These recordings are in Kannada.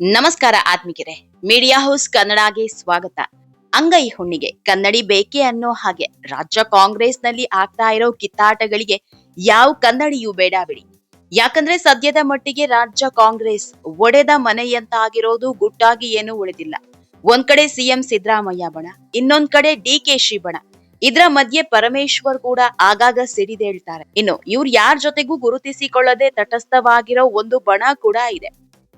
ನಮಸ್ಕಾರ ಆತ್ಮಿಕರೆ. ಮೀಡಿಯಾ ಹೌಸ್ ಕನ್ನಡಗೆ ಸ್ವಾಗತ. ಅಂಗೈ ಹುಣ್ಣಿಗೆ ಕನ್ನಡಿ ಬೇಕೆ ಅನ್ನೋ ಹಾಗೆ ರಾಜ್ಯ ಕಾಂಗ್ರೆಸ್ನಲ್ಲಿ ಆಗ್ತಾ ಇರೋ ಕಿತ್ತಾಟಗಳಿಗೆ ಯಾವ ಕನ್ನಡಿಯೂ ಬೇಡ ಬಿಡಿ. ಯಾಕಂದ್ರೆ ಸದ್ಯದ ಮಟ್ಟಿಗೆ ರಾಜ್ಯ ಕಾಂಗ್ರೆಸ್ ಒಡೆದ ಮನೆಯಂತ ಆಗಿರೋದು ಗುಟ್ಟಾಗಿ ಏನೂ ಉಳಿದಿಲ್ಲ. ಒಂದ್ ಕಡೆ ಸಿಎಂ ಸಿದ್ದರಾಮಯ್ಯ ಬಣ, ಇನ್ನೊಂದ್ ಕಡೆ ಡಿ ಕೆ ಶಿ ಬಣ ಇದ್ರ ಮಧ್ಯೆ ಪರಮೇಶ್ವರ್ ಕೂಡ ಆಗಾಗ ಸಿಡಿದೇಳ್ತಾರೆ. ಇನ್ನು ಇವ್ರು ಯಾರ ಜೊತೆಗೂ ಗುರುತಿಸಿಕೊಳ್ಳದೆ ತಟಸ್ಥವಾಗಿರೋ ಒಂದು ಬಣ ಕೂಡ ಇದೆ.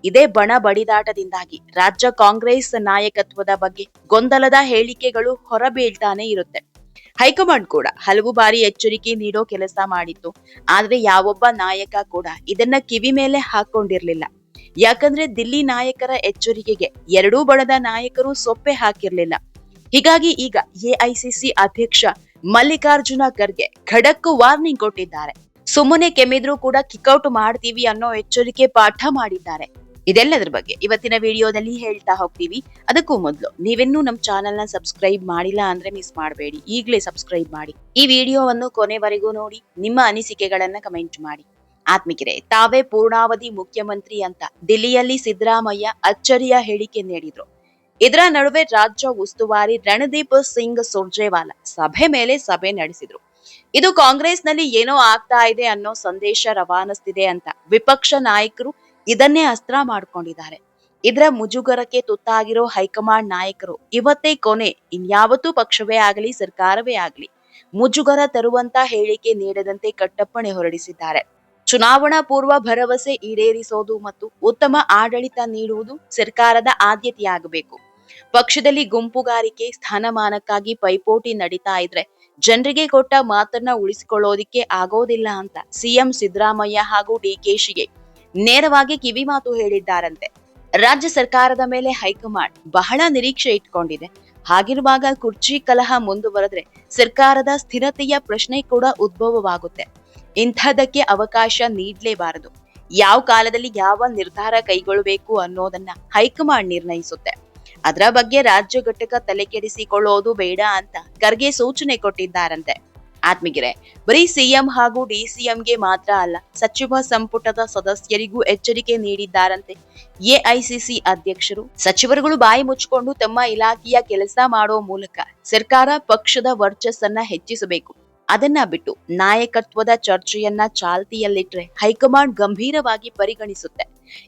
ಇದೇ ಬಣ ಬಡಿದಾಟದಿಂದಾಗಿ ರಾಜ್ಯ ಕಾಂಗ್ರೆಸ್ ನಾಯಕತ್ವದ ಬಗ್ಗೆ ಗೊಂದಲದ ಹೇಳಿಕೆಗಳು ಹೊರಬೀಳ್ತಾನೆ ಇರುತ್ತೆ. ಹೈಕಮಾಂಡ್ ಕೂಡ ಹಲವು ಬಾರಿ ಎಚ್ಚರಿಕೆ ನೀಡೋ ಕೆಲಸ ಮಾಡಿತ್ತು. ಆದ್ರೆ ಯಾವೊಬ್ಬ ನಾಯಕ ಕೂಡ ಇದನ್ನ ಕಿವಿ ಮೇಲೆ ಹಾಕೊಂಡಿರ್ಲಿಲ್ಲ. ಯಾಕಂದ್ರೆ ದಿಲ್ಲಿ ನಾಯಕರ ಎಚ್ಚರಿಕೆಗೆ ಎರಡೂ ಬಣದ ನಾಯಕರು ಸೊಪ್ಪೆ ಹಾಕಿರ್ಲಿಲ್ಲ. ಹೀಗಾಗಿ ಈಗ ಎಐಸಿಸಿ ಅಧ್ಯಕ್ಷ ಮಲ್ಲಿಕಾರ್ಜುನ ಖರ್ಗೆ ಖಡಕ್ ವಾರ್ನಿಂಗ್ ಕೊಟ್ಟಿದ್ದಾರೆ. ಸುಮ್ಮನೆ ಕೆಮ್ಮಿದ್ರೂ ಕೂಡ ಕಿಕ್ಔಟ್ ಮಾಡ್ತೀವಿ ಅನ್ನೋ ಎಚ್ಚರಿಕೆ ಪಾಠ ಮಾಡಿದ್ದಾರೆ. ಇದೆಲ್ಲದ್ರ ಬಗ್ಗೆ ಇವತ್ತಿನ ವಿಡಿಯೋದಲ್ಲಿ ಹೇಳ್ತಾ ಹೋಗ್ತೀವಿ. ಅದಕ್ಕೂ ಮೊದಲು ನೀವಿನ್ನೂ ನಮ್ಮ ಚಾನೆಲ್ನ ಸಬ್ಸ್ಕ್ರೈಬ್ ಮಾಡಿಲ್ಲ ಅಂದ್ರೆ ಮಿಸ್ ಮಾಡಬೇಡಿ. ಈಗಲೇ ಸಬ್ಸ್ಕ್ರೈಬ್ ಮಾಡಿ. ಈ ವಿಡಿಯೋವನ್ನು ಕೊನೆವರೆಗೂ ನೋಡಿ, ನಿಮ್ಮ ಅನಿಸಿಕೆಗಳನ್ನ ಕಮೆಂಟ್ ಮಾಡಿ. ಆತ್ಮಿಕರೇ, ತಾವೇ ಪೂರ್ಣಾವಧಿ ಮುಖ್ಯಮಂತ್ರಿ ಅಂತ ದಿಲ್ಲಿಯಲ್ಲಿ ಸಿದ್ದರಾಮಯ್ಯ ಅಚ್ಚರಿಯ ಹೇಳಿಕೆ ನೀಡಿದ್ರು. ಇದರ ನಡುವೆ ರಾಜ್ಯ ಉಸ್ತುವಾರಿ ರಣದೀಪ್ ಸಿಂಗ್ ಸುರ್ಜೇವಾಲಾ ಸಭೆ ಮೇಲೆ ಸಭೆ ನಡೆಸಿದ್ರು. ಇದು ಕಾಂಗ್ರೆಸ್ನಲ್ಲಿ ಏನೋ ಆಗ್ತಾ ಇದೆ ಅನ್ನೋ ಸಂದೇಶ ರವಾನಿಸ್ತಿದೆ ಅಂತ ವಿಪಕ್ಷ ನಾಯಕರು ಇದನ್ನೇ ಅಸ್ತ್ರ ಮಾಡ್ಕೊಂಡಿದ್ದಾರೆ. ಇದರ ಮುಜುಗರಕ್ಕೆ ತುತ್ತಾಗಿರೋ ಹೈಕಮಾಂಡ್ ನಾಯಕರು ಇವತ್ತೇ ಕೊನೆ, ಇನ್ಯಾವತ್ತೂ ಪಕ್ಷವೇ ಆಗಲಿ, ಸರ್ಕಾರವೇ ಆಗಲಿ, ಮುಜುಗರ ತರುವಂತ ಹೇಳಿಕೆ ನೀಡದಂತೆ ಕಟ್ಟಪ್ಪಣೆ ಹೊರಡಿಸಿದ್ದಾರೆ. ಚುನಾವಣಾ ಪೂರ್ವ ಭರವಸೆ ಈಡೇರಿಸೋದು ಮತ್ತು ಉತ್ತಮ ಆಡಳಿತ ನೀಡುವುದು ಸರ್ಕಾರದ ಆದ್ಯತೆಯಾಗಬೇಕು. ಪಕ್ಷದಲ್ಲಿ ಗುಂಪುಗಾರಿಕೆ, ಸ್ಥಾನಮಾನಕ್ಕಾಗಿ ಪೈಪೋಟಿ ನಡೀತಾ ಇದ್ರೆ ಜನರಿಗೆ ಕೊಟ್ಟ ಮಾತನ್ನ ಉಳಿಸಿಕೊಳ್ಳೋದಿಕ್ಕೆ ಆಗೋದಿಲ್ಲ ಅಂತ ಸಿಎಂ ಸಿದ್ದರಾಮಯ್ಯ ಹಾಗೂ ಡಿಕೆಶಿಗೆ ನೇರವಾಗಿ ಕಿವಿ ಮಾತು ಹೇಳಿದ್ದಾರಂತೆ. ರಾಜ್ಯ ಸರ್ಕಾರದ ಮೇಲೆ ಹೈಕಮಾಂಡ್ ಬಹಳ ನಿರೀಕ್ಷೆ ಇಟ್ಕೊಂಡಿದೆ. ಹಾಗಿರುವಾಗ ಕುರ್ಚಿ ಕಲಹ ಮುಂದುವರೆದ್ರೆ ಸರ್ಕಾರದ ಸ್ಥಿರತೆಯ ಪ್ರಶ್ನೆ ಕೂಡ ಉದ್ಭವವಾಗುತ್ತೆ. ಇಂಥದಕ್ಕೆ ಅವಕಾಶ ನೀಡಲೇಬಾರದು. ಯಾವ ಕಾಲದಲ್ಲಿ ಯಾವ ನಿರ್ಧಾರ ಕೈಗೊಳ್ಳಬೇಕು ಅನ್ನೋದನ್ನ ಹೈಕಮಾಂಡ್ ನಿರ್ಣಯಿಸುತ್ತೆ. ಅದರ ಬಗ್ಗೆ ರಾಜ್ಯ ಘಟಕ ತಲೆಕೆಡಿಸಿಕೊಳ್ಳೋದು ಬೇಡ ಅಂತ ಖರ್ಗೆ ಸೂಚನೆ ಕೊಟ್ಟಿದ್ದಾರಂತೆ. ಆತ್ಮಿಗಿರೆ ಬರೀ ಸಿಎಂ ಹಾಗೂ ಡಿಸಿಎಂಗೆ ಮಾತ್ರ ಅಲ್ಲ, ಸಚಿವ ಸಂಪುಟದ ಸದಸ್ಯರಿಗೂ ಎಚ್ಚರಿಕೆ ನೀಡಿದ್ದಾರಂತೆ. ಎಐಸಿಸಿ ಅಧ್ಯಕ್ಷರು, ಸಚಿವರುಗಳು ಬಾಯಿ ಮುಚ್ಚಿಕೊಂಡು ತಮ್ಮ ಇಲಾಖೆಯ ಕೆಲಸ ಮಾಡೋ ಮೂಲಕ ಸರ್ಕಾರ ಪಕ್ಷದ ವರ್ಚಸ್ಸನ್ನ ಹೆಚ್ಚಿಸಬೇಕು. ಅದನ್ನ ಬಿಟ್ಟು ನಾಯಕತ್ವದ ಚರ್ಚೆಯನ್ನ ಚಾಲ್ತಿಯಲ್ಲಿಟ್ರೆ ಹೈಕಮಾಂಡ್ ಗಂಭೀರವಾಗಿ ಪರಿಗಣಿಸುತ್ತೆ.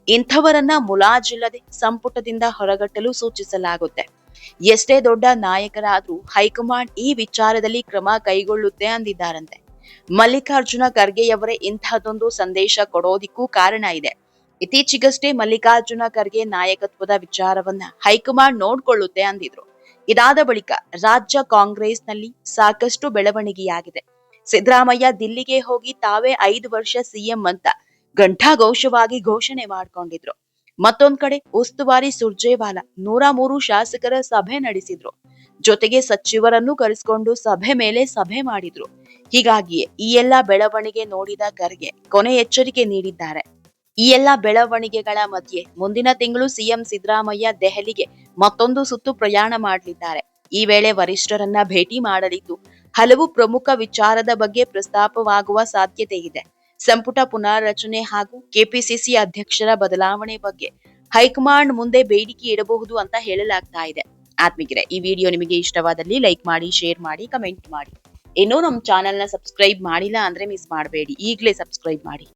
ಇಂಥವರನ್ನ ಮುಲಾಜಿಲ್ಲದೆ ಸಂಪುಟದಿಂದ ಹೊರಗಟ್ಟಲು ಸೂಚಿಸಲಾಗುತ್ತೆ. ಎಷ್ಟೇ ದೊಡ್ಡ ನಾಯಕರಾದ್ರೂ ಹೈಕಮಾಂಡ್ ಈ ವಿಚಾರದಲ್ಲಿ ಕ್ರಮ ಕೈಗೊಳ್ಳುತ್ತೆ ಅಂದಿದ್ದಾರಂತೆ. ಮಲ್ಲಿಕಾರ್ಜುನ ಖರ್ಗೆಯವರೇ ಇಂತಹದೊಂದು ಸಂದೇಶ ಕೊಡೋದಿಕ್ಕೂ ಕಾರಣ ಇದೆ. ಇತ್ತೀಚೆಗಷ್ಟೇ ಮಲ್ಲಿಕಾರ್ಜುನ ಖರ್ಗೆ ನಾಯಕತ್ವದ ವಿಚಾರವನ್ನ ಹೈಕಮಾಂಡ್ ನೋಡ್ಕೊಳ್ಳುತ್ತೆ ಅಂದಿದ್ರು. ಇದಾದ ಬಳಿಕ ರಾಜ್ಯ ಕಾಂಗ್ರೆಸ್ನಲ್ಲಿ ಸಾಕಷ್ಟು ಬೆಳವಣಿಗೆಯಾಗಿದೆ. ಸಿದ್ದರಾಮಯ್ಯ ದಿಲ್ಲಿಗೆ ಹೋಗಿ ತಾವೇ ಐದು ವರ್ಷ ಸಿಎಂ ಅಂತ ಘಂಟಾಘೋಷವಾಗಿ ಘೋಷಣೆ ಮಾಡ್ಕೊಂಡಿದ್ರು. ಮತ್ತೊಂದ್ ಕಡೆ ಉಸ್ತುವಾರಿ ಸುರ್ಜೇವಾಲ ನೂರ ಮೂರು ಶಾಸಕರ ಸಭೆ ನಡೆಸಿದ್ರು. ಜೊತೆಗೆ ಸಚಿವರನ್ನು ಕರೆಸಿಕೊಂಡು ಸಭೆ ಮೇಲೆ ಸಭೆ ಮಾಡಿದ್ರು. ಹೀಗಾಗಿಯೇ ಈ ಎಲ್ಲಾ ಬೆಳವಣಿಗೆ ನೋಡಿದ ಖರ್ಗೆ ಕೊನೆ ಎಚ್ಚರಿಕೆ ನೀಡಿದ್ದಾರೆ. ಈ ಎಲ್ಲಾ ಬೆಳವಣಿಗೆಗಳ ಮಧ್ಯೆ ಮುಂದಿನ ತಿಂಗಳು ಸಿಎಂ ಸಿದ್ದರಾಮಯ್ಯ ದೆಹಲಿಗೆ ಮತ್ತೊಂದು ಸುತ್ತು ಪ್ರಯಾಣ ಮಾಡಲಿದ್ದಾರೆ. ಈ ವೇಳೆ ವರಿಷ್ಠರನ್ನ ಭೇಟಿ ಮಾಡಲಿದ್ದು ಹಲವು ಪ್ರಮುಖ ವಿಚಾರದ ಬಗ್ಗೆ ಪ್ರಸ್ತಾಪವಾಗುವ ಸಾಧ್ಯತೆ ಇದೆ. ಸಂಪುಟ ಪುನಾರಚನೆ ಹಾಗೂ ಕೆಪಿಸಿಸಿ ಅಧ್ಯಕ್ಷರ ಬದಲಾವಣೆ ಬಗ್ಗೆ ಹೈಕಮಾಂಡ್ ಮುಂದೆ ಬೇಡಿಕೆ ಇಡಬಹುದು ಅಂತ ಹೇಳಲಾಗ್ತಾ ಇದೆ. ಆತ್ಮಿಕರೆ, ಈ ವಿಡಿಯೋ ನಿಮಗೆ ಇಷ್ಟವಾದಲ್ಲಿ ಲೈಕ್ ಮಾಡಿ, ಶೇರ್ ಮಾಡಿ, ಕಮೆಂಟ್ ಮಾಡಿ. ಇನ್ನೂ ನಮ್ಮ ಚಾನೆಲ್ನ ಸಬ್ಸ್ಕ್ರೈಬ್ ಮಾಡಿಲ್ಲ ಅಂದ್ರೆ ಮಿಸ್ ಮಾಡಬೇಡಿ. ಈಗಲೇ ಸಬ್ಸ್ಕ್ರೈಬ್ ಮಾಡಿ.